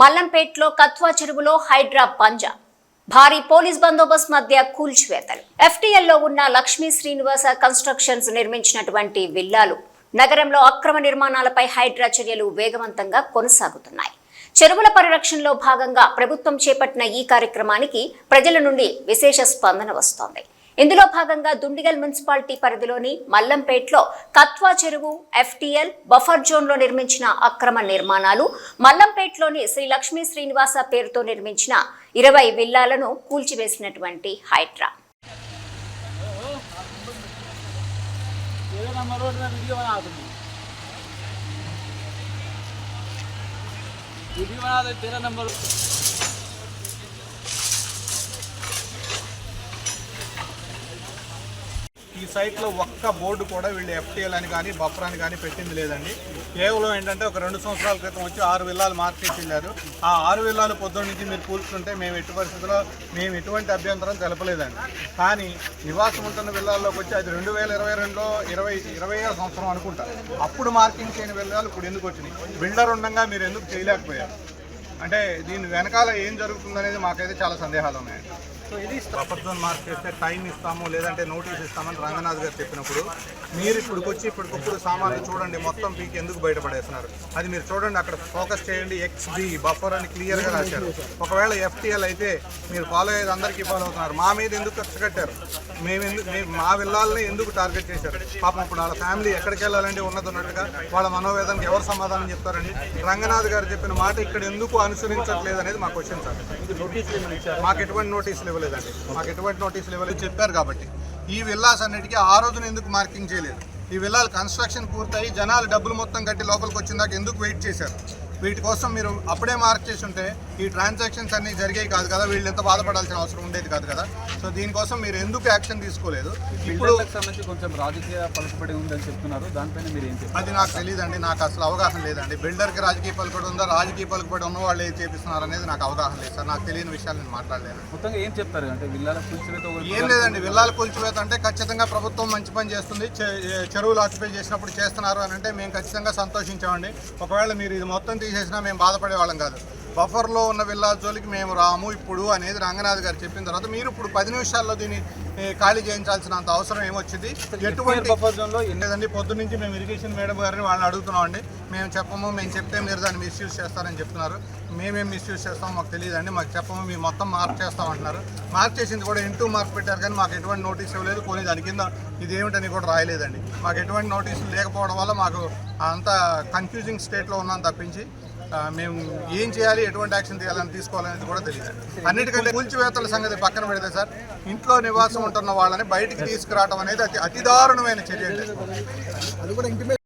మల్లంపేట్లో కత్వా చెరువులో హైడ్రా పంజా. భారీ పోలీస్ బందోబస్తు మధ్య కూల్చివేతలు. ఎఫ్టీఎల్లో ఉన్న లక్ష్మీ శ్రీనివాస కన్స్ట్రక్షన్స్ నిర్మించినటువంటి విల్లాలు నగరంలో అక్రమ నిర్మాణాలపై హైడ్రా చర్యలు వేగవంతంగా కొనసాగుతున్నాయి. చెరువుల పరిరక్షణలో భాగంగా ప్రభుత్వం చేపట్టిన ఈ కార్యక్రమానికి ప్రజల నుండి విశేష స్పందన వస్తోంది. ఇందులో భాగంగా దుండిగల్ మున్సిపాలిటీ పరిధిలోని మల్లంపేట్లో కత్వా చెరువు ఎఫ్టీఎల్ బఫర్ జోన్లో నిర్మించిన అక్రమ నిర్మాణాలు మల్లంపేట్లోని శ్రీ లక్ష్మీ శ్రీనివాస పేరుతో నిర్మించిన ఇరవై విల్లాలను కూల్చివేసినటువంటి హైడ్రా तेरह नंबर रोड में वीडियो बना दूंगी वीडियो बना दे तेरह नंबर సైట్లో ఒక్క బోర్డు కూడా వీళ్ళు ఎఫ్టీఎల్ అని కానీ బఫర్ అని కానీ పెట్టింది లేదండి. కేవలం ఏంటంటే ఒక రెండు సంవత్సరాల క్రితం వచ్చి ఆరు విల్లాలు మార్కెట్ వెళ్ళారు ఆ ఆరు విల్లాలు పొద్దున్న నుంచి మీరు కూర్చుంటే మేము ఎట్టి పరిస్థితుల్లో మేము ఎటువంటి అభ్యంతరం తెలపలేదండి. కానీ నివాసం ఉంటున్న విల్లాల్లోకి వచ్చి అది రెండు వేల ఇరవై రెండులో ఇరవై ఇరవై ఏడు సంవత్సరం అనుకుంటా. అప్పుడు మార్కింగ్ చేయని విల్లాలు ఇప్పుడు ఎందుకు వచ్చినాయి? బిల్డర్ ఉండగా మీరు ఎందుకు చేయలేకపోయారు? అంటే దీని వెనకాల ఏం జరుగుతుందనేది మాకైతే చాలా సందేహాలు ఉన్నాయండి. సో ఇది ప్రపంచం మార్క్ చేస్తే టైం ఇస్తాము లేదంటే నోటీస్ ఇస్తామని రంగనాథ్ గారు చెప్పినప్పుడు మీరు ఇప్పటికి వచ్చి ఇప్పటికప్పుడు సామాన్లు చూడండి మొత్తం పీకి ఎందుకు బయటపడేస్తున్నారు? అది మీరు చూడండి అక్కడ ఫోకస్ చేయండి ఎక్స్బి బఫర్ అని క్లియర్గా రాశారు. ఒకవేళ ఎఫ్టీఎల్ అయితే మీరు ఫాలో అయ్యేది అందరికీ ఫాలో అవుతున్నారు. మా మీద ఎందుకు ఖర్చు కట్టారు? మేము ఎందుకు మేము మా విల్లాలని ఎందుకు టార్గెట్ చేశారు? పాపం ఇప్పుడు వాళ్ళ ఫ్యామిలీ ఎక్కడికి వెళ్ళాలంటే ఉన్నది ఉన్నట్టుగా వాళ్ళ మనోవేదనకి ఎవరు సమాధానం చెప్తారండి? రంగనాథ్ గారు చెప్పిన మాట ఇక్కడ ఎందుకు అనుసరించట్లేదు అనేది మా క్వశ్చన్ సార్. మాకు ఎటువంటి నోటీసులు ఇవ్వలేదండి మాకు ఎటువంటి నోటీసులు ఇవ్వలేదు. చెప్పారు కాబట్టి. ఈ విల్లాస్ అన్నిటికీ ఆ రోజున ఎందుకు మార్కింగ్ చేయలేదు? ఈ విల్లాలు కన్స్ట్రక్షన్ పూర్తయి జనాలు డబ్బులు మొత్తం కట్టి లోపలికి వచ్చిన దాకా ఎందుకు వెయిట్ చేశారు? వీటి కోసం మీరు అప్పుడే మార్క్ చేసి ఉంటే ఈ ట్రాన్సాక్షన్స్ అన్ని జరిగేవి కాదు కదా వీళ్ళు ఎంత బాధపడాల్సిన అవసరం ఉండేది కాదు కదా. సో దీనికోసం మీరు ఎందుకు యాక్షన్ తీసుకోలేదు? ఇప్పుడు సంబంధించి కొంచెం రాజకీయ పలుకుబడి ఉందని చెప్తున్నారు. దానిపైన మీరు ఏం అది నాకు తెలియదండి నాకు అసలు అవగాహన లేదండి. బిల్డర్కి రాజకీయ పలుకుబడి ఉందా రాజకీయ పలుకుబడి ఉన్న వాళ్ళు ఏం చేపిస్తున్నారు అనేది నాకు అవగాహన లేదు సార్. నాకు తెలియని విషయాలు నేను మాట్లాడలేను. మొత్తంగా ఏం చెప్తారు? అంటే విల్లాల కూర్చునితో ఏం లేదండి విల్లాల కూల్చివేత అంటే ఖచ్చితంగా ప్రభుత్వం మంచి పని చేస్తుంది. చెరువులు ఆక్యుపై చేసినప్పుడు చేస్తున్నారు అని అంటే మేము ఖచ్చితంగా సంతోషించామండి. ఒకవేళ మీరు ఇది మొత్తం చేసినా మేము బాధపడే వాళ్ళం కాదు. బఫర్లో ఉన్న విల్లా జోలికి మేము రాము ఇప్పుడు అనేది రంగనాథ్ గారు చెప్పిన తర్వాత మీరు ఇప్పుడు పది నిమిషాల్లో దీన్ని ఖాళీ చేయించాల్సినంత అవసరం ఏమొచ్చింది? ఎటువంటి లేదండి పొద్దు నుంచి మేము ఇరిగేషన్ మేడం గారిని వాళ్ళని అడుగుతున్నాం అండి మేము చెప్పము మేము చెప్తే మీరు దాన్ని మిస్యూజ్ చేస్తారని చెప్తున్నారు. మేమేం మిస్యూజ్ చేస్తాం మాకు తెలియదండి. మాకు చెప్పము మీరు మొత్తం మార్క్ చేస్తాం అంటున్నారు మార్క్ చేసింది కూడా ఇంటూ మార్క్ పెట్టారు కానీ మాకు ఎటువంటి నోటీస్ ఇవ్వలేదు. పోనీ దాని కింద ఇది ఏమిటని కూడా రాయలేదండి. మాకు ఎటువంటి నోటీసులు లేకపోవడం వల్ల మాకు అంత కన్ఫ్యూజింగ్ స్టేట్లో ఉన్నాం తప్పించి. మేము ఏం చేయాలి ఎటువంటి యాక్షన్ తీయాలని తీసుకోవాలనేది కూడా తెలియదు. అన్నిటికంటే కూల్చివేతల సంగతి పక్కన పెడితే సార్ ఇంట్లో నివాసం ఉంటున్న వాళ్ళని బయటికి తీసుకురావడం అనేది అతి అతి దారుణమైన చర్య